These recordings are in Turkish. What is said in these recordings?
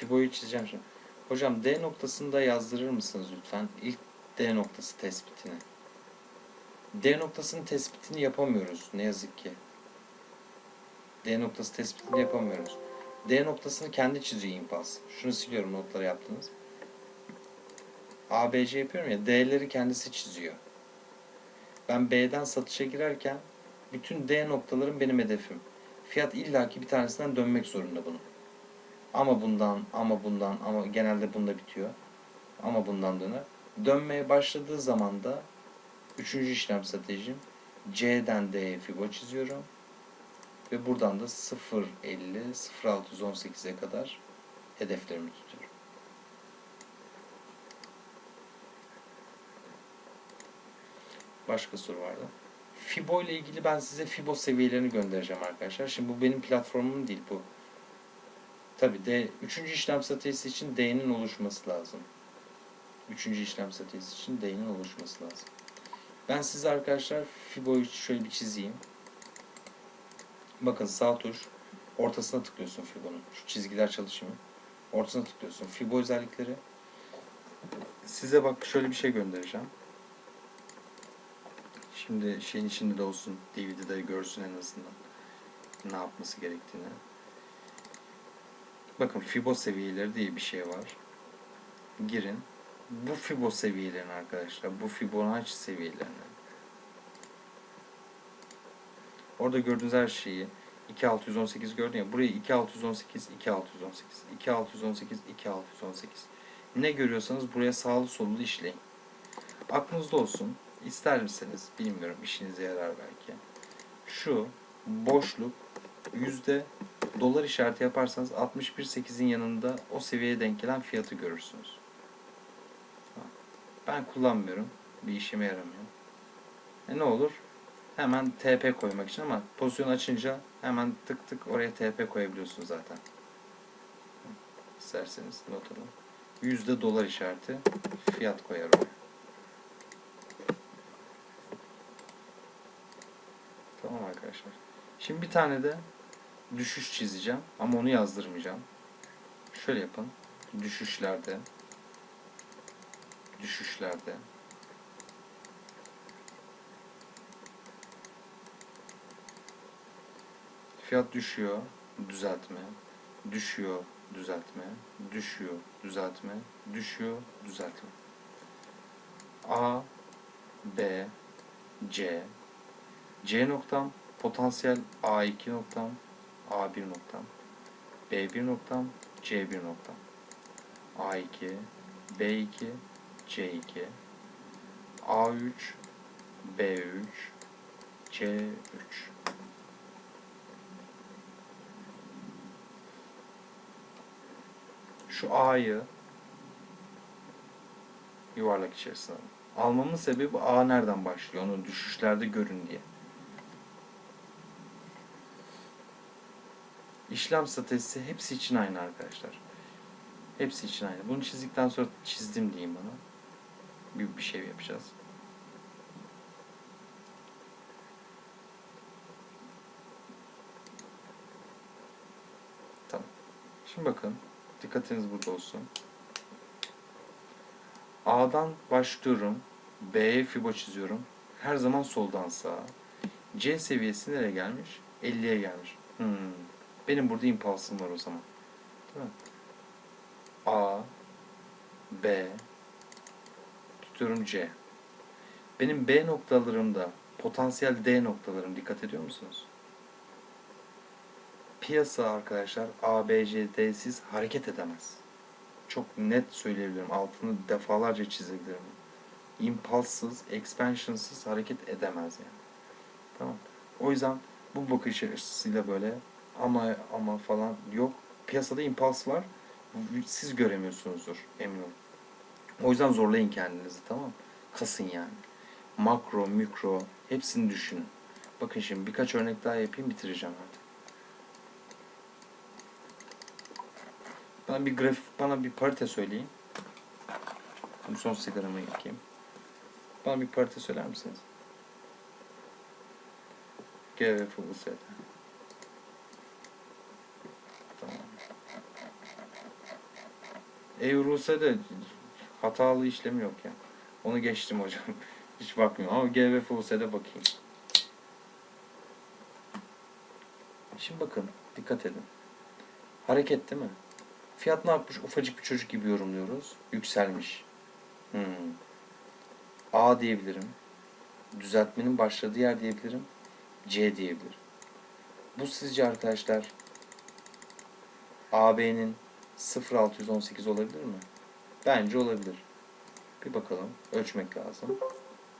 Fibo'yu çizeceğim şimdi. Hocam D noktasını da yazdırır mısınız lütfen? İlk D noktası tespitini. D noktasının tespitini yapamıyoruz ne yazık ki. D noktası tespitini yapamıyoruz. D noktasını kendi çiziyor impas. Şunu siliyorum notları yaptınız. ABC yapıyorum ya D'leri kendisi çiziyor. Ben B'den satışa girerken bütün D noktalarım benim hedefim. Fiyat illaki bir tanesinden dönmek zorunda bunun. Ama bundan, ama bundan, ama genelde bunda bitiyor. Ama bundan döner. Dönmeye başladığı zaman da üçüncü işlem stratejim C'den D'ye fibo çiziyorum. Ve buradan da 0.50, 0.618'e kadar hedeflerimi tutuyorum. Başka soru vardı. Fibo ile ilgili ben size Fibo seviyelerini göndereceğim arkadaşlar. Şimdi bu benim platformum değil bu. Tabi D, üçüncü işlem stratejisi için D'nin oluşması lazım. Üçüncü işlem stratejisi için D'nin oluşması lazım. Ben size arkadaşlar Fibo'yu şöyle bir çizeyim. Bakın sağ tuş ortasına tıklıyorsun Fibo'nun. Şu çizgiler çalışmıyor. Ortasına tıklıyorsun. Fibo özellikleri. Size bak şöyle bir şey göndereceğim. Şimdi şeyin içinde de olsun. DVD'de görsün en azından. Ne yapması gerektiğini. Bakın Fibo seviyeleri diye bir şey var. Girin. Bu Fibo seviyelerini arkadaşlar. Bu Fibonacci seviyelerini. Orada gördüğünüz her şeyi 2618 gördün ya. Burayı 2618, 2618, 2618, 2618. Ne görüyorsanız buraya sağlı sollu işleyin. Aklınızda olsun. İster misiniz? Bilmiyorum. işinize yarar belki. Şu boşluk yüzde dolar işareti yaparsanız 61.8'in yanında o seviyeye denk gelen fiyatı görürsünüz. Ben kullanmıyorum. Bir işime yaramıyor. E ne olur? Hemen TP koymak için ama pozisyon açınca hemen tık tık oraya TP koyabiliyorsunuz zaten. İsterseniz not alın. Yüzde dolar işareti fiyat koyar oraya. Tamam arkadaşlar. Şimdi bir tane de düşüş çizeceğim ama onu yazdırmayacağım. Şöyle yapın. Düşüşlerde. Düşüşlerde. Fiyat düşüyor, düzeltme, düşüyor, düzeltme, düşüyor, düzeltme, düşüyor, düzeltme. A, B, C, C noktam potansiyel A2 noktam, A1 noktam, B1 noktam, C1 noktam, A2, B2, C2, A3, B3, C3. Şu A'yı yuvarlak içerisine. Almamın sebebi A nereden başlıyor? Onu düşüşlerde görün diye. İşlem stratejisi hepsi için aynı arkadaşlar. Hepsi için aynı. Bunu çizdikten sonra çizdim diyeyim bana. Bir, bir şey yapacağız. Tamam. Şimdi bakın. Dikkatiniz burada olsun. A'dan başlıyorum. B'ye fibo çiziyorum. Her zaman soldan sağa. C seviyesi nereye gelmiş? 50'ye gelmiş. Hmm. Benim burada impulsum var o zaman. A, B, tutuyorum C. Benim B noktalarımda potansiyel D noktalarım dikkat ediyor musunuz? Piyasa arkadaşlar A, B, C, D'siz hareket edemez. Çok net söyleyebilirim. Altını defalarca çizebilirim. Impulsız, expansionsız hareket edemez yani. Tamam. O yüzden bu bakış açısıyla böyle ama ama falan yok. Piyasada impuls var. Siz göremiyorsunuzdur emin olun. O yüzden zorlayın kendinizi tamam? Kasın yani. Makro, mikro hepsini düşünün. Bakın şimdi birkaç örnek daha yapayım bitireceğim artık. Bana bir grafik, bana bir parite söyleyin. Şimdi son sigaramı yakayım. Bana bir parite söyler misiniz? GVF USD. Tamam. Evrus'e hatalı işlemi yok ya. Onu geçtim hocam. Hiç bakmıyorum ama G ve FUS'e bakayım. Şimdi bakın dikkat edin. Hareket değil mi? Fiyat ne yapmış? Ufacık bir çocuk gibi yorumluyoruz. Yükselmiş. Hmm. A diyebilirim. Düzeltmenin başladığı yer diyebilirim. C diyebilirim. Bu sizce arkadaşlar AB'nin 0618 olabilir mi? Bence olabilir. Bir bakalım. Ölçmek lazım.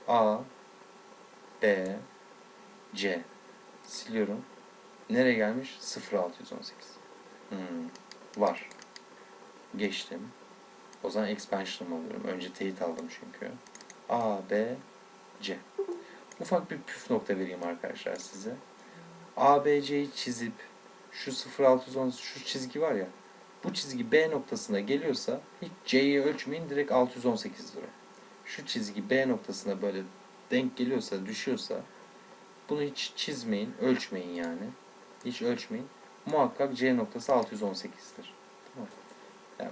A B C Siliyorum. Nereye gelmiş? 0618. Hmm. Var. Geçtim. O zaman expansion alıyorum. Önce teyit aldım çünkü. A, B, C. Ufak bir püf nokta vereyim arkadaşlar size. A, B, C'yi çizip şu 0610 şu çizgi var ya bu çizgi B noktasına geliyorsa hiç C'yi ölçmeyin direkt 618 lira. Şu çizgi B noktasına böyle denk geliyorsa düşüyorsa bunu hiç çizmeyin, ölçmeyin yani. Hiç ölçmeyin. Muhakkak C noktası 618'dir. Tamam. Yani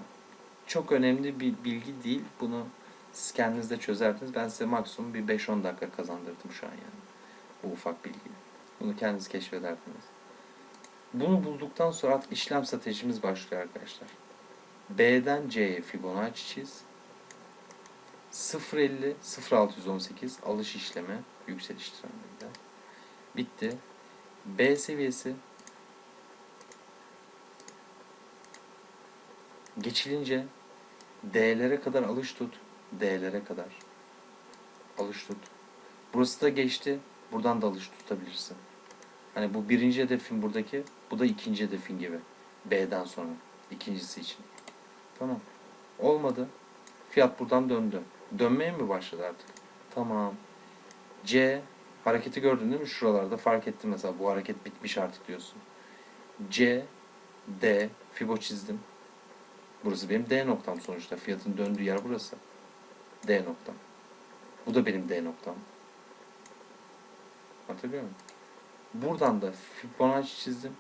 çok önemli bir bilgi değil. Bunu siz kendiniz de çözersiniz. Ben size maksimum bir 5-10 dakika kazandırdım şu an yani. Bu ufak bilgiyi. Bunu kendiniz keşfederdiniz. Bunu bulduktan sonra artık işlem stratejimiz başlıyor arkadaşlar. B'den C'ye Fibonacci çiz. 0.50 0.618 alış işlemi yükseliş trendinde. Bitti. B seviyesi geçilince D'lere kadar alış tut. D'lere kadar. Alış tut. Burası da geçti. Buradan da alış tutabilirsin. Hani bu birinci hedefin buradaki. Bu da ikinci hedefin gibi. B'den sonra. ikincisi için. Tamam. Olmadı. Fiyat buradan döndü. Dönmeye mi başladı artık? Tamam. C hareketi gördün değil mi? Şuralarda fark ettim mesela. Bu hareket bitmiş artık diyorsun. C D Fibo çizdim. Burası benim D noktam sonuçta. Fiyatın döndüğü yer burası. D noktam. Bu da benim D noktam. Hatırlıyor musun? Buradan da Fibonacci çizdim.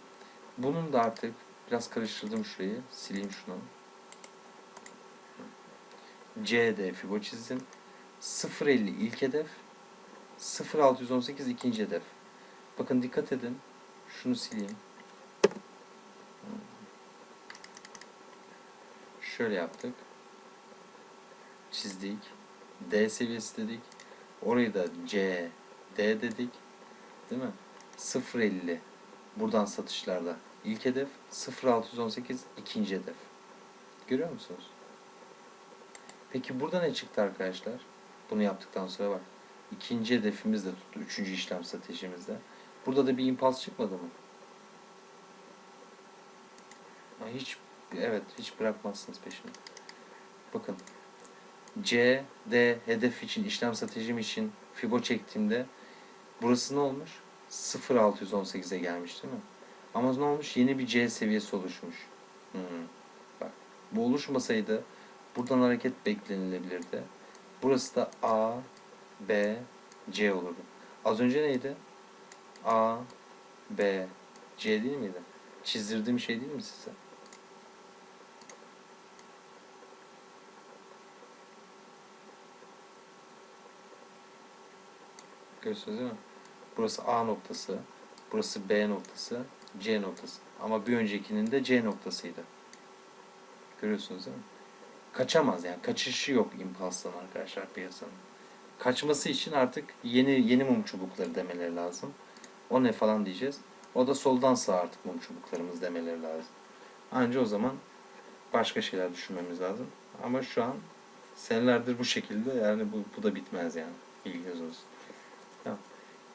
Bunun da artık biraz karıştırdım şurayı. Sileyim şunu. CD Fibo çizdim. 0.50 ilk hedef. 0.618 ikinci hedef. Bakın dikkat edin. Şunu sileyim. Şöyle yaptık. Çizdik. D seviyesi dedik. Orayı da C, D dedik. Değil mi? 0.50 buradan satışlarda ilk hedef 0.618 ikinci hedef. Görüyor musunuz? Peki burada ne çıktı arkadaşlar? Bunu yaptıktan sonra bak. İkinci hedefimiz de tuttu. Üçüncü işlem stratejimizde. Burada da bir impuls çıkmadı mı? Hiç evet hiç bırakmazsınız peşini. Bakın C, D hedef için işlem stratejim için Fibo çektiğimde burası ne olmuş? 0.618'e gelmiş değil mi? Ama ne olmuş? Yeni bir C seviyesi oluşmuş. Hmm. Bak bu oluşmasaydı buradan hareket beklenilebilirdi. Burası da A, B, C olurdu. Az önce neydi? A, B, C değil miydi? Çizdirdiğim şey değil mi size? Görüyorsunuz değil mi? Burası A noktası, burası B noktası, C noktası. Ama bir öncekinin de C noktasıydı. Görüyorsunuz değil mi? Kaçamaz yani. Kaçışı yok impulstan arkadaşlar piyasanın. Kaçması için artık yeni yeni mum çubukları demeleri lazım. O ne falan diyeceğiz. O da soldan sağa artık mum çubuklarımız demeleri lazım. Anca o zaman başka şeyler düşünmemiz lazım. Ama şu an senelerdir bu şekilde yani bu, bu da bitmez yani. Bilginiz olsun.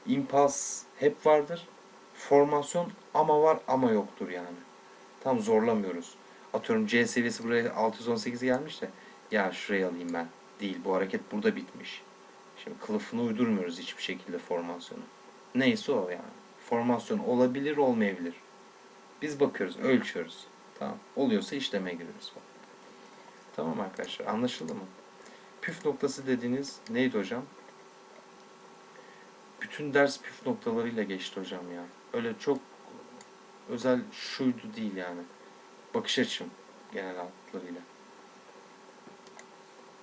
İmpuls hep vardır. Formasyon ama var ama yoktur yani. Tam zorlamıyoruz. Atıyorum C seviyesi buraya 618'e gelmiş de ya şurayı alayım ben. Değil bu hareket burada bitmiş. Şimdi kılıfını uydurmuyoruz hiçbir şekilde formasyonu. Neyse o yani. Formasyon olabilir olmayabilir. Biz bakıyoruz, ölçüyoruz. Tamam. Oluyorsa işlemeye giriyoruz. Tamam arkadaşlar anlaşıldı mı? Püf noktası dediğiniz neydi hocam? Bütün ders püf noktalarıyla geçti hocam ya. Öyle çok özel şuydu değil yani. Bakış açım genel hatlarıyla.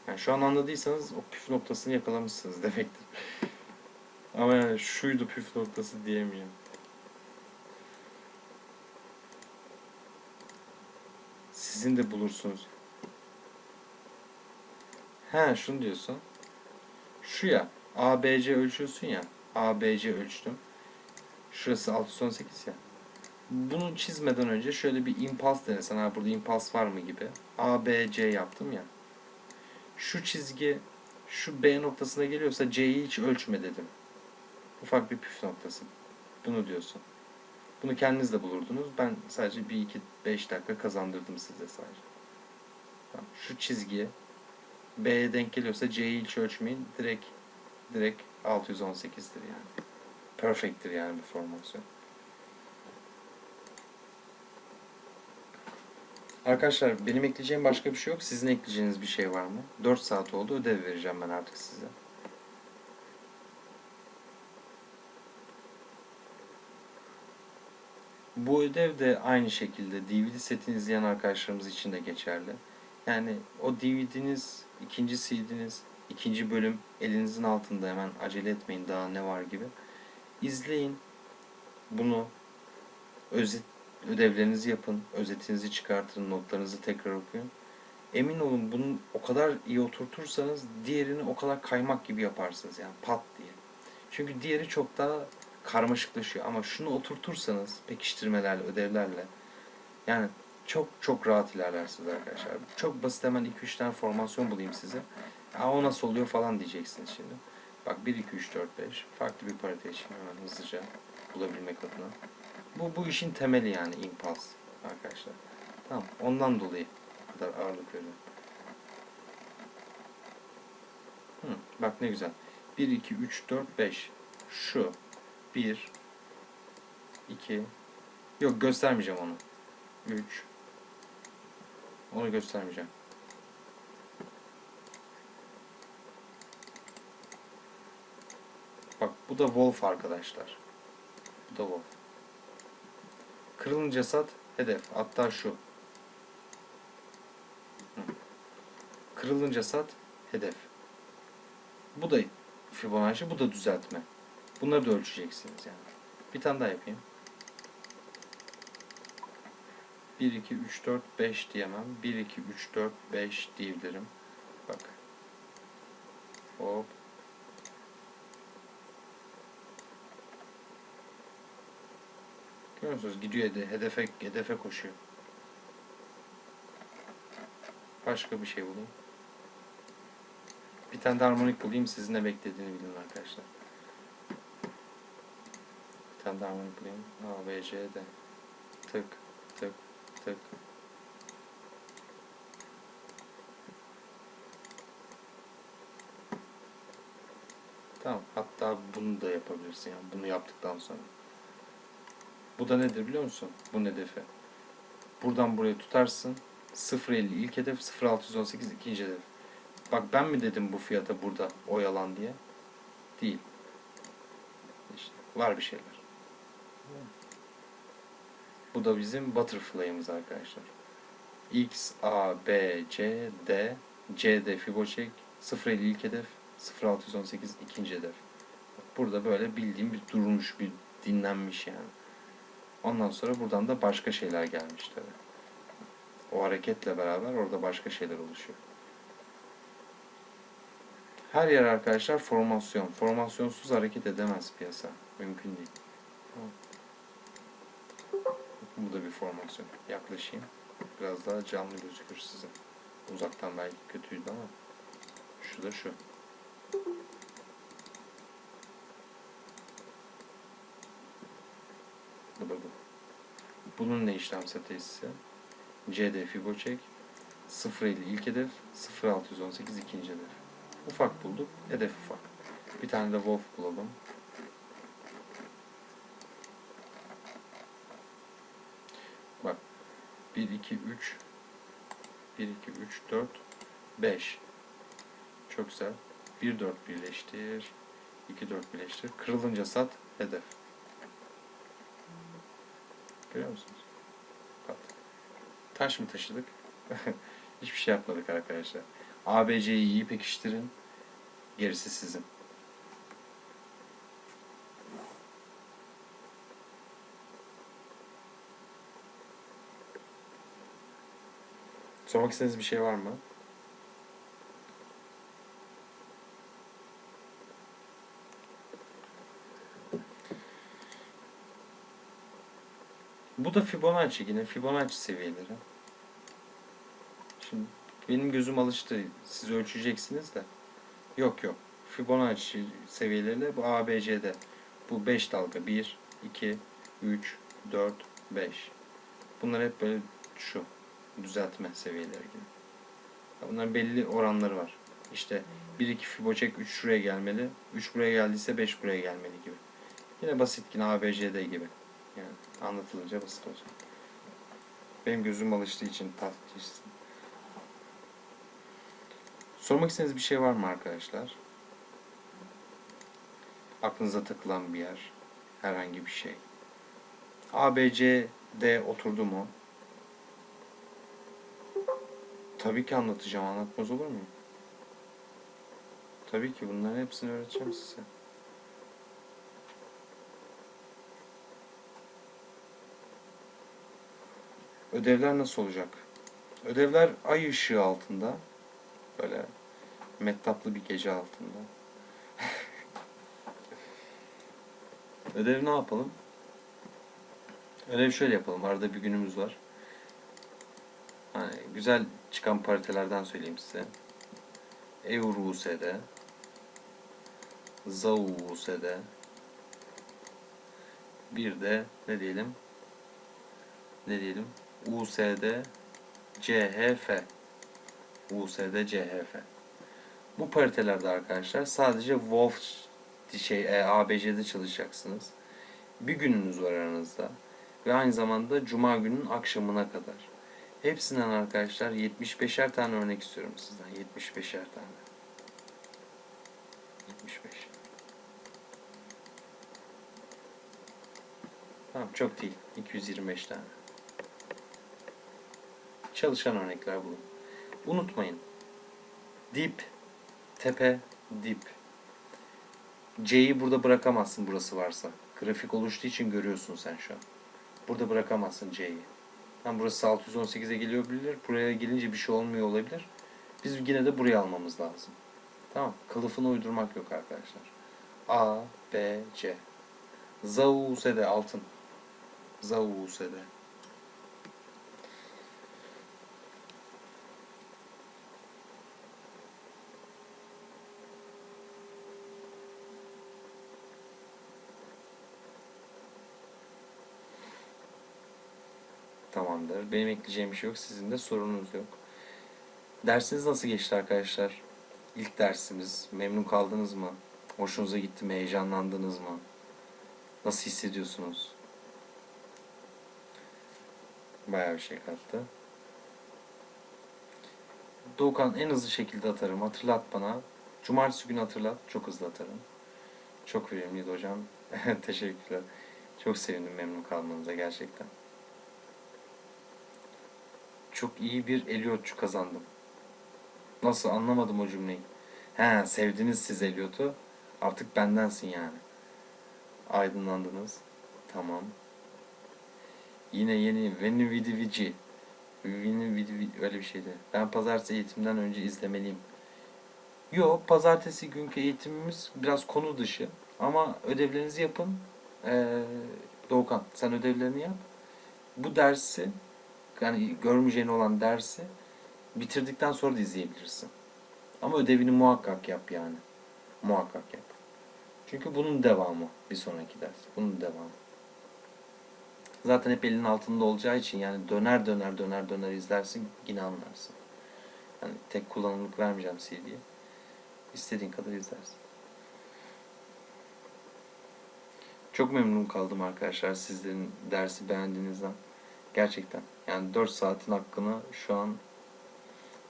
Yani şu an anladıysanız o püf noktasını yakalamışsınız demektir. Ama yani şuydu püf noktası diyemiyorum. Sizin de bulursunuz. He şunu diyorsun. Şu ya ABC ölçüyorsun ya. ABC ölçtüm. Şurası 618 ya. Bunu çizmeden önce şöyle bir impuls denesen. Ha burada impuls var mı gibi. ABC yaptım ya. Şu çizgi şu B noktasına geliyorsa C'yi hiç ölçme dedim. Ufak bir püf noktası. Bunu diyorsun. Bunu kendiniz de bulurdunuz. Ben sadece 1 2 5 dakika kazandırdım size sadece. Tamam. Şu çizgiye B'ye denk geliyorsa C'yi hiç ölçmeyin. Direkt direkt 618'dir yani. Perfect'tir yani bir formasyon. Arkadaşlar benim ekleyeceğim başka bir şey yok. Sizin ekleyeceğiniz bir şey var mı? 4 saat oldu. Ödev vereceğim ben artık size. Bu ödev de aynı şekilde DVD setini izleyen arkadaşlarımız için de geçerli. Yani o DVD'niz, ikinci CD'niz, ikinci bölüm elinizin altında hemen acele etmeyin daha ne var gibi. İzleyin. Bunu özet ödevlerinizi yapın, özetinizi çıkartın, notlarınızı tekrar okuyun. Emin olun bunu o kadar iyi oturtursanız diğerini o kadar kaymak gibi yaparsınız yani pat diye. Çünkü diğeri çok daha karmaşıklaşıyor ama şunu oturtursanız pekiştirmelerle, ödevlerle yani çok çok rahat ilerlersiniz arkadaşlar. Çok basit hemen 2-3 tane formasyon bulayım size. Ya o nasıl oluyor falan diyeceksiniz şimdi. Bak 1, 2, 3, 4, 5 farklı bir parite için hemen hızlıca bulabilmek adına. Bu bu işin temeli yani impuls arkadaşlar. Tamam ondan dolayı bu kadar ağırlık veriyorum. Hı, bak ne güzel. 1, 2, 3, 4, 5. Şu. 1, 2, yok göstermeyeceğim onu. 3, onu göstermeyeceğim. Bak bu da Wolf arkadaşlar. Bu da Wolf. Kırılınca sat hedef. Hatta şu. Hı. Kırılınca sat hedef. Bu da Fibonacci, bu da düzeltme. Bunları da ölçeceksiniz yani. Bir tane daha yapayım. 1, 2, 3, 4, 5 diyemem. 1, 2, 3, 4, 5 diyebilirim. Bak. Hop. Görüyor musunuz? Gidiyor hede- hedefe, hedefe koşuyor. Başka bir şey bulayım. Bir tane de harmonik bulayım. Sizin ne beklediğini bilin arkadaşlar. Bir tane de harmonik bulayım. A, B, C, D. Tık, tık, tık. Tamam. Hatta bunu da yapabilirsin. Yani bunu yaptıktan sonra. Bu da nedir biliyor musun? Bu hedefi. Buradan buraya tutarsın. 0.50 ilk hedef, 0.618 ikinci hedef. Bak ben mi dedim bu fiyata burada oyalan diye? Değil. İşte var bir şeyler. Bu da bizim butterfly'ımız arkadaşlar. X, A, B, C, D, C, D Fibonacci 0.50 ilk hedef, 0.618 ikinci hedef. Burada böyle bildiğim bir durmuş, bir dinlenmiş yani. Ondan sonra buradan da başka şeyler gelmiş tabii. O hareketle beraber orada başka şeyler oluşuyor. Her yer arkadaşlar formasyon. Formasyonsuz hareket edemez piyasa. Mümkün değil. Bu da bir formasyon. Yaklaşayım. Biraz daha canlı gözükür size. Uzaktan belki kötüydü ama şu da şu. Da bu. Bunun ne işlem stratejisi? CD Fibo çek. 0.50 ilk hedef, 0.618 ikinci hedef. Ufak bulduk, hedef ufak. Bir tane de Wolf bulalım. Bak. 1, 2, 3 1, 2, 3, 4 5 Çok güzel. 1, 4 birleştir. 2, 4 birleştir. Kırılınca sat, hedef. Görüyor musunuz? Pat. Taş mı taşıdık? Hiçbir şey yapmadık arkadaşlar. ABC'yi iyi pekiştirin. Gerisi sizin. Sormak istediğiniz bir şey var mı? Bu da Fibonacci yine Fibonacci seviyeleri. Şimdi benim gözüm alıştı. Siz ölçeceksiniz de. Yok yok. Fibonacci seviyeleriyle bu ABC'de. Bu 5 dalga. 1, 2, 3, 4, 5. Bunlar hep böyle şu düzeltme seviyeleri gibi. Bunların belli oranları var. İşte 1 2 fibo çek 3 şuraya gelmeli. 3 buraya geldiyse 5 buraya gelmeli gibi. Yine basit yine ABCD gibi. Anlatılınca basit olacak. Benim gözüm alıştığı için tatlışsın. Sormak istediğiniz bir şey var mı arkadaşlar? Aklınıza takılan bir yer. Herhangi bir şey. ABCD oturdu mu? Tabii ki anlatacağım. Anlatmaz olur mu? Tabii ki bunların hepsini öğreteceğim size. Ödevler nasıl olacak? Ödevler ay ışığı altında. Böyle mettaplı bir gece altında. Ödev ne yapalım? Ödev şöyle yapalım. Arada bir günümüz var. Hani güzel çıkan paritelerden söyleyeyim size. EURUS'de ZAUS'de bir de ne diyelim ne diyelim USD CHF USD CHF bu paritelerde arkadaşlar sadece WOF şey e, ABC'de çalışacaksınız. Bir gününüz var aranızda ve aynı zamanda Cuma günün akşamına kadar. Hepsinden arkadaşlar 75'er tane örnek istiyorum sizden. 75'er tane. 75. Tamam çok değil. 225 tane. Çalışan örnekler bulun. Unutmayın. Dip, tepe, dip. C'yi burada bırakamazsın burası varsa. Grafik oluştuğu için görüyorsun sen şu an. Burada bırakamazsın C'yi. Tam burası 618'e geliyor olabilir. Buraya gelince bir şey olmuyor olabilir. Biz yine de buraya almamız lazım. Tamam. Kılıfını uydurmak yok arkadaşlar. A, B, C. Zausede altın. Zausede. Tamamdır. Benim ekleyeceğim bir şey yok. Sizin de sorunuz yok. Dersiniz nasıl geçti arkadaşlar? İlk dersimiz. Memnun kaldınız mı? Hoşunuza gitti mi? Heyecanlandınız mı? Nasıl hissediyorsunuz? Bayağı bir şey kattı. Doğukan en hızlı şekilde atarım. Hatırlat bana. Cumartesi günü hatırlat. Çok hızlı atarım. Çok verimliydi hocam. Teşekkürler. Çok sevindim memnun kalmanıza gerçekten. Çok iyi bir Eliotçu kazandım. Nasıl anlamadım o cümleyi. He sevdiniz siz Eliot'u. Artık bendensin yani. Aydınlandınız. Tamam. Yine yeni Veni Vidi Vici. Vini Vidi öyle bir şeydi. Ben pazartesi eğitimden önce izlemeliyim. Yo pazartesi günkü eğitimimiz biraz konu dışı. Ama ödevlerinizi yapın. Ee, Doğukan sen ödevlerini yap. Bu dersi yani görmeyeceğin olan dersi bitirdikten sonra da izleyebilirsin. Ama ödevini muhakkak yap yani. Muhakkak yap. Çünkü bunun devamı bir sonraki ders. Bunun devamı. Zaten hep elinin altında olacağı için yani döner döner döner döner izlersin yine anlarsın. Yani tek kullanımlık vermeyeceğim CD'ye. İstediğin kadar izlersin. Çok memnun kaldım arkadaşlar sizlerin dersi beğendiğinizden. Gerçekten. Yani 4 saatin hakkını şu an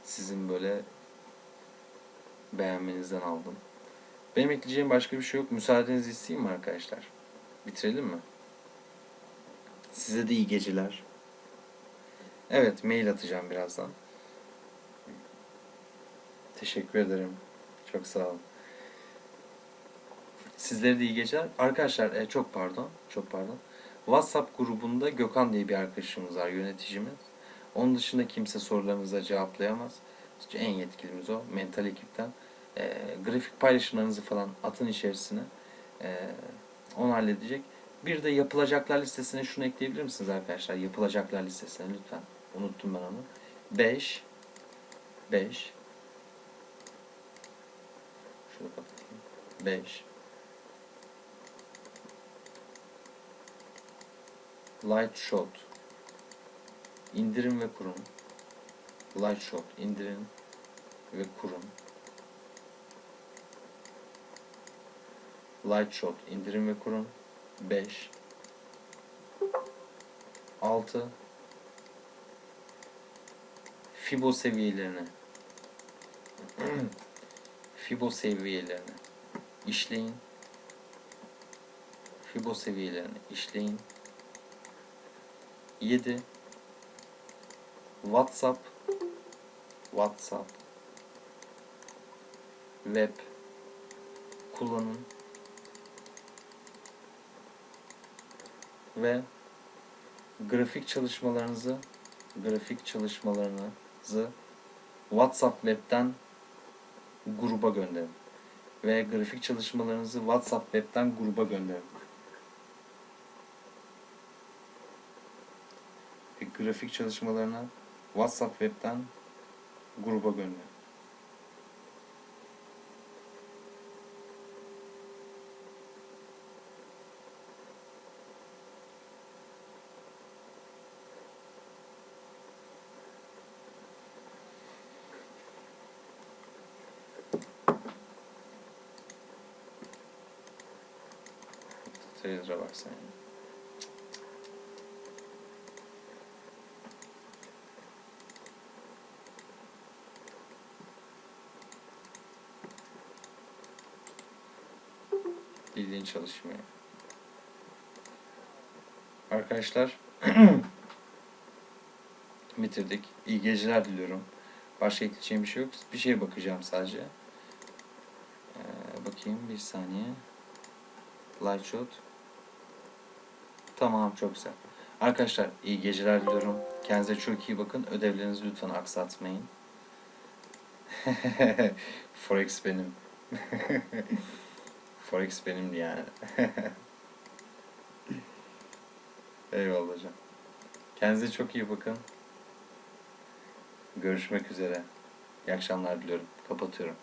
sizin böyle beğenmenizden aldım. Benim ekleyeceğim başka bir şey yok. Müsaadenizi isteyeyim mi arkadaşlar? Bitirelim mi? Size de iyi geceler. Evet, mail atacağım birazdan. Teşekkür ederim. Çok sağ olun. Sizlere de iyi geceler. Arkadaşlar e, çok pardon. Çok pardon. WhatsApp grubunda Gökhan diye bir arkadaşımız var, yöneticimiz. Onun dışında kimse sorularınıza cevaplayamaz. İşte en yetkilimiz o, mental ekipten. E, grafik paylaşımlarınızı falan atın içerisine. E, onu halledecek. Bir de yapılacaklar listesine şunu ekleyebilir misiniz arkadaşlar? Yapılacaklar listesine lütfen. Unuttum ben onu. 5 5 Şunu kapatayım. 5 Light Shot indirin ve kurun. Light Shot indirin ve kurun. Light Shot indirin ve kurun. 5 6 Fibo seviyelerini Fibo seviyelerini işleyin. Fibo seviyelerini işleyin. 7 WhatsApp WhatsApp. Web kullanın ve grafik çalışmalarınızı grafik çalışmalarınızı WhatsApp web'ten gruba gönderin. Ve grafik çalışmalarınızı WhatsApp web'ten gruba gönderin. Ve grafik çalışmalarını WhatsApp web'ten gruba gönderin. Trailer'a bak Bildiğin çalışmıyor. Arkadaşlar bitirdik. İyi geceler diliyorum. Başka ekleyeceğim bir şey yok. Bir şeye bakacağım sadece. Ee, bakayım bir saniye. Light shot. Tamam çok güzel. Arkadaşlar iyi geceler diliyorum. Kendinize çok iyi bakın. Ödevlerinizi lütfen aksatmayın. Forex benim. Forex benim yani. Eyvallah hocam. Kendinize çok iyi bakın. Görüşmek üzere. İyi akşamlar diliyorum. Kapatıyorum.